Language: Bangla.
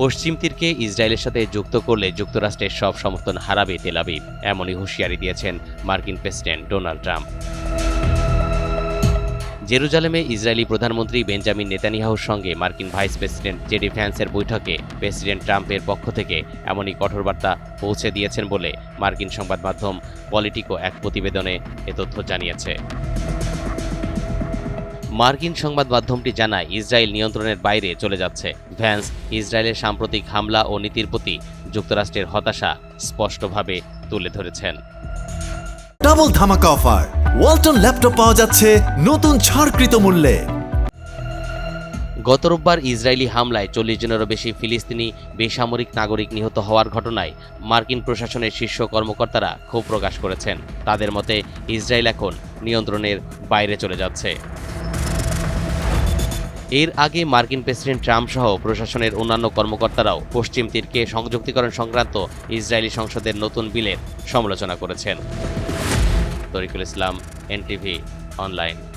পশ্চিম তীরকে ইসরায়েলের সাথে যুক্ত করলে যুক্তরাষ্ট্রের সব সমর্থন হারাবে তেলাবিব এমনই হুঁশিয়ারি দিয়েছেন মার্কিন প্রেসিডেন্ট ডোনাল্ড ট্রাম্প। জেরুজালেমে ইসরায়েলি প্রধানমন্ত্রী বেঞ্জামিন নেতানিয়াহুর সঙ্গে মার্কিন ভাইস প্রেসিডেন্ট জেডি ফ্যান্সের বৈঠকে প্রেসিডেন্ট ট্রাম্পের পক্ষ থেকে এমনই কঠোর বার্তা পৌঁছে দিয়েছেন বলে মার্কিন সংবাদ মাধ্যম পলিটিকো এক প্রতিবেদনে এ তথ্য জানিয়েছে। মার্কিন সংবাদ মাধ্যমটি জানায় ইসরায়েল নিয়ন্ত্রণের বাইরে চলে যাচ্ছে। ভ্যান্স ইসরায়েলের সাম্প্রতিক হামলা ও নীতির প্রতি যুক্তরাষ্ট্রের হতাশা স্পষ্টভাবে তুলে ধরেছেন। ডাবল ধামাকা অফার। ওয়ালটন ল্যাপটপ পাওয়া যাচ্ছে নতুন ছাড়কৃত মূল্যে। গত রোববার ইসরায়েলি হামলায় চল্লিশ জনেরও বেশি ফিলিস্তিনি বেসামরিক নাগরিক নিহত হওয়ার ঘটনায় মার্কিন প্রশাসনের শীর্ষ কর্মকর্তারা ক্ষোভ প্রকাশ করেছেন। তাদের মতে ইসরায়েল এখন নিয়ন্ত্রণের বাইরে চলে যাচ্ছে। এর আগে মার্কিন প্রেসিডেন্ট ট্রাম্প সহ প্রশাসনের অন্যান্য কর্মকর্তারাও পশ্চিম তীরকে সংযুক্তিকরণ সংক্রান্ত ইসরায়েলি সংসদের নতুন বিলের সমালোচনা করেছেন। Tariqul Islam, NTV, online.